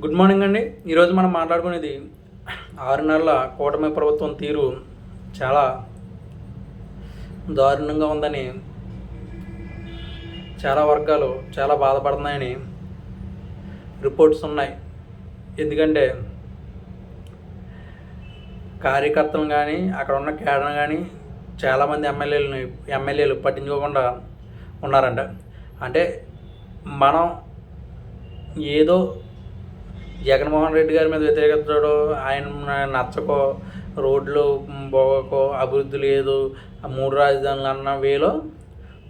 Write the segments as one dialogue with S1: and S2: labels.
S1: Good morning అండి. ఈరోజు మనం మాట్లాడుకునేది ఆరు నెలల కూటమి ప్రభుత్వం తీరు చాలా దారుణంగా ఉందని చాలా వర్గాలు చాలా బాధపడుతున్నాయని రిపోర్ట్స్ ఉన్నాయి. ఎందుకంటే కార్యకర్తలు కానీ అక్కడ ఉన్న కేడర్ కానీ చాలామంది ఎమ్మెల్యేలను ఎమ్మెల్యేలు పట్టించుకోకుండా ఉన్నారంట. అంటే మనం ఏదో జగన్మోహన్ రెడ్డి గారి మీద వ్యతిరేకతడు ఆయన నచ్చకో రోడ్లు బాగోకో అభివృద్ధి లేదు మూడు రాజధానులు అన్న వేలో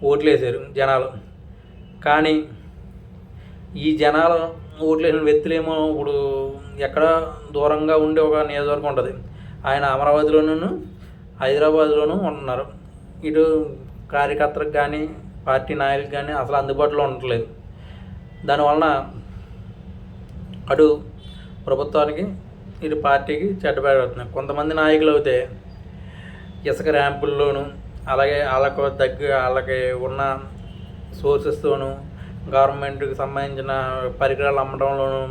S1: ఓట్లేసారు జనాలు. కానీ ఈ జనాలు ఓట్లు వేసిన వ్యక్తులేమో ఇప్పుడు ఎక్కడ దూరంగా ఉండే ఒక నియోజకవర్గం ఉంటుంది. ఆయన అమరావతిలోనూ హైదరాబాద్లోనూ ఉంటున్నారు. ఇటు కార్యకర్తలకు కానీ పార్టీ నాయకులకు కానీ అసలు అందుబాటులో ఉండట్లేదు. దానివలన అటు ప్రభుత్వానికి ఇటు పార్టీకి చెడ్డపేట కొంతమంది నాయకులు అయితే ఇసుక ర్యాంపుల్లోనూ అలాగే వాళ్ళకు దగ్గర వాళ్ళకి ఉన్న సోర్సెస్తోనూ గవర్నమెంట్కి సంబంధించిన పరికరాలు అమ్మడంలోనూ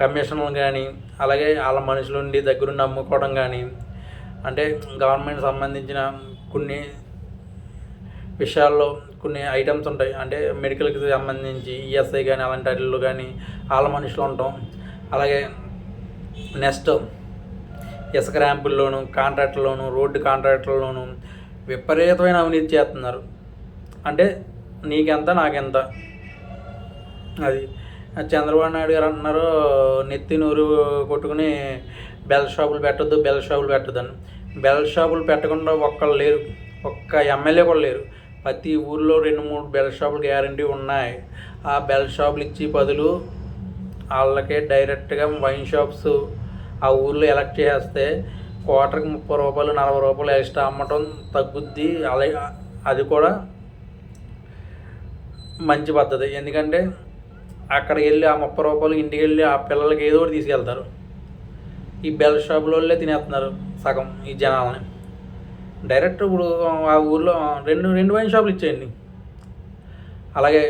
S1: కమిషన్లు కానీ అలాగే వాళ్ళ మనుషులుండి దగ్గరుండి అమ్ముకోవడం కానీ అంటే గవర్నమెంట్ సంబంధించిన కొన్ని విషయాల్లో కొన్ని ఐటమ్స్ ఉంటాయి. అంటే మెడికల్కి సంబంధించి ఈఎస్ఐ కానీ అలాంటి వాటిల్లో కానీ వాళ్ళ మనుషులు ఉండటం అలాగే నెక్స్ట్ ఇసుక ర్యాంపుల్లోను కాంట్రాక్టుల్లోను రోడ్డు కాంట్రాక్టుల్లోను విపరీతమైన అవినీతి చేస్తున్నారు. అంటే నీకెంత నాకెంత? అది చంద్రబాబు నాయుడు గారు అంటున్నారు నెత్తి నూరు కొట్టుకుని బెల్ షాపులు పెట్టొద్దు బెల్ షాపులు పెట్టొద్దని. బెల్ షాపులు పెట్టకుండా ఒక్కళ్ళు లేరు. ఒక్క ఎమ్మెల్యే కూడా లేరు. ప్రతి ఊర్లో రెండు మూడు బెల్ షాపులు గ్యారంటీ ఉన్నాయి. ఆ బెల్ షాపులు ఇచ్చి బదులు వాళ్ళకే డైరెక్ట్గా వైన్ షాప్స్ ఆ ఊర్లో ఎలక్ట్ చేస్తే క్వార్టర్కి ముప్పై రూపాయలు నలభై రూపాయలు ఎక్స్ట్రా అమ్మటం తగ్గుద్ది. అలాగే అది కూడా మంచి పద్ధతి. ఎందుకంటే అక్కడికి వెళ్ళి ఆ ముప్పై రూపాయలు ఇంటికి వెళ్ళి ఆ పిల్లలకి ఏదో ఒకటి తీసుకెళ్తారు. ఈ బెల్ షాపులోళ్ళే తినేస్తున్నారు సగం ఈ జనాలని. డైరెక్ట్ ఇప్పుడు ఆ ఊర్లో రెండు రెండు వైన్ షాపులు ఇచ్చేయండి. అలాగే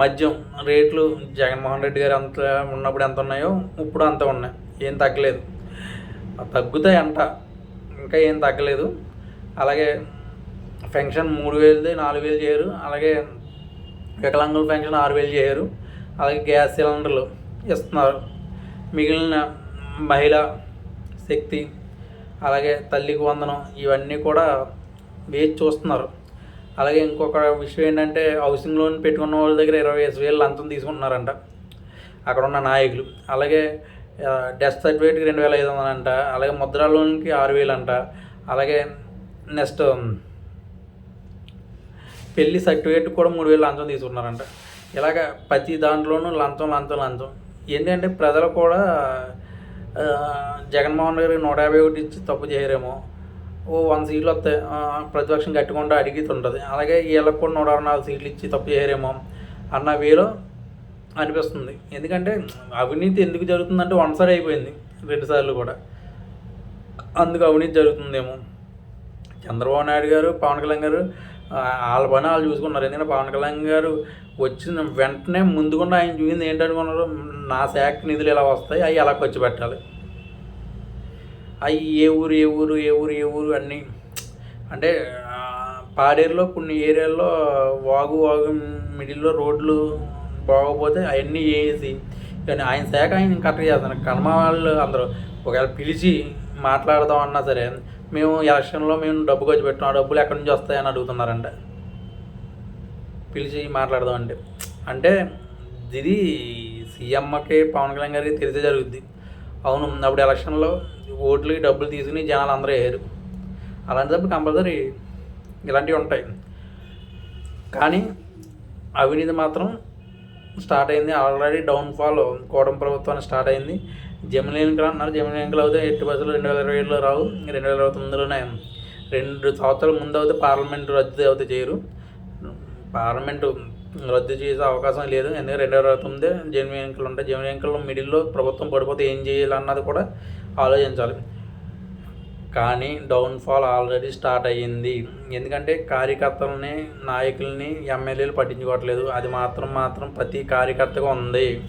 S1: మద్యం రేట్లు జగన్మోహన్ రెడ్డి గారు అంత ఉన్నప్పుడు ఎంత ఉన్నాయో ఇప్పుడు అంత ఉన్నాయి. ఏం తగ్గలేదు. తగ్గుతాయి అంట ఇంకా ఏం తగ్గలేదు. అలాగే పెన్షన్ మూడు వేలది నాలుగు వేలు చేయరు. అలాగే వికలాంగుల పెన్షన్ ఆరు వేలు చేయరు. అలాగే గ్యాస్ సిలిండర్లు ఇస్తున్నారు. మిగిలిన మహిళా శక్తి అలాగే తల్లికి వందనం ఇవన్నీ కూడా వేచి చూస్తున్నారు. అలాగే ఇంకొక విషయం ఏంటంటే హౌసింగ్ లోన్ పెట్టుకున్న వాళ్ళ దగ్గర ఇరవై ఐదు వేలు లంచం తీసుకుంటున్నారంట. అక్కడ ఉన్న నాయకులు. అలాగే డెత్ సర్టిఫికేట్కి రెండు వేల ఐదు వందలు అంట అలాగే ముద్రా లోన్కి ఆరు వేలు అంట అలాగే నెక్స్ట్ పెళ్ళి సర్టిఫికేట్ కూడా మూడు వేలు లంచం తీసుకున్నారంట ఇలాగ ప్రతి దాంట్లోనూ లంచం లంచం లంచం ఏంటంటే ప్రజలు కూడా జగన్మోహన్ గారికి నూట యాభై ఒకటి ఇచ్చి తప్పు చేయరేమో. ఓ వంద సీట్లు వస్తాయి ప్రతిపక్షం గట్టుకుంటూ అడిగితుంటుంది. అలాగే వీళ్ళకి కూడా నూట అరవై నాలుగు సీట్లు ఇచ్చి తప్పు చేయరేమో అన్న వేలో అనిపిస్తుంది. ఎందుకంటే అవినీతి ఎందుకు జరుగుతుందంటే వన్ సైడ్ అయిపోయింది రెండుసార్లు కూడా. అందుకు అవినీతి జరుగుతుందేమో. చంద్రబాబు నాయుడు గారు పవన్ కళ్యాణ్ గారు వాళ్ళ పని వాళ్ళు చూసుకున్నారు. ఎందుకంటే పవన్ కళ్యాణ్ గారు వచ్చిన వెంటనే ముందుకుండా ఆయన చూసింది ఏంటనుకున్నారు? నా శాఖ నిధులు ఇలా వస్తాయి అవి ఎలా ఖర్చు పెట్టాలి? అవి ఏ ఊరు ఏ ఊరు ఏ ఊరు ఏ ఊరు అన్నీ. అంటే పాడేరులో కొన్ని ఏరియాల్లో వాగు వాగు మిడిల్లో రోడ్లు బాగోపోతే అవన్నీ వేసి కానీ ఆయన శాఖ ఆయన కరెక్ట్ చేస్తాను కర్మ వాళ్ళు అందరూ ఒకవేళ పిలిచి మాట్లాడదాం అన్నా సరే మేము ఎలక్షన్లో మేము డబ్బు ఖర్చు పెట్టాం ఆ డబ్బులు ఎక్కడి నుంచి వస్తాయని అడుగుతున్నారంట. పిలిచి మాట్లాడదాం అంటే. అంటే ఇది సీఎంకి పవన్ కళ్యాణ్ గారికి తెలిసే జరుగుద్ది. అవును అప్పుడు ఎలక్షన్లో ఓట్లకి డబ్బులు తీసుకుని జనాలు అందరూ వేయరు అలాంటప్పుడు కంపల్సరీ ఇలాంటివి ఉంటాయి. కానీ అవినీతి మాత్రం స్టార్ట్ అయింది. ఆల్రెడీ డౌన్ఫాల్ కోటం ప్రభుత్వాన్ని స్టార్ట్ అయింది. జమిలీ ఎన్నికలు అన్నారు జమిలీ ఎన్నికలు అవుతే ఎట్టి బస్సులు రెండు వేల ఇరవై ఏడులో రావు. రెండు వేల ఇరవై తొమ్మిదిలోనే రెండు సంవత్సరాల ముందు అయితే పార్లమెంట్ రద్దు అయితే చేయరు. పార్లమెంటు రద్దు చేసే అవకాశం లేదు. ఎందుకంటే రెండు వేల జన్మ తొమ్మిది ఎన్నికలు ఉంటాయి. జమిలీ ఎన్నికల్లో మిడిల్లో ప్రభుత్వం పడిపోతే ఏం చేయాలన్నది కూడా ఆలోచించాలి. కానీ డౌన్ఫాల్ ఆల్రెడీ స్టార్ట్ అయ్యింది. ఎందుకంటే కార్యకర్తలని నాయకుల్ని ఎమ్మెల్యేలు పట్టించుకోవట్లేదు. అది మాత్రం మాత్రం ప్రతి కార్యకర్తగా ఉంది.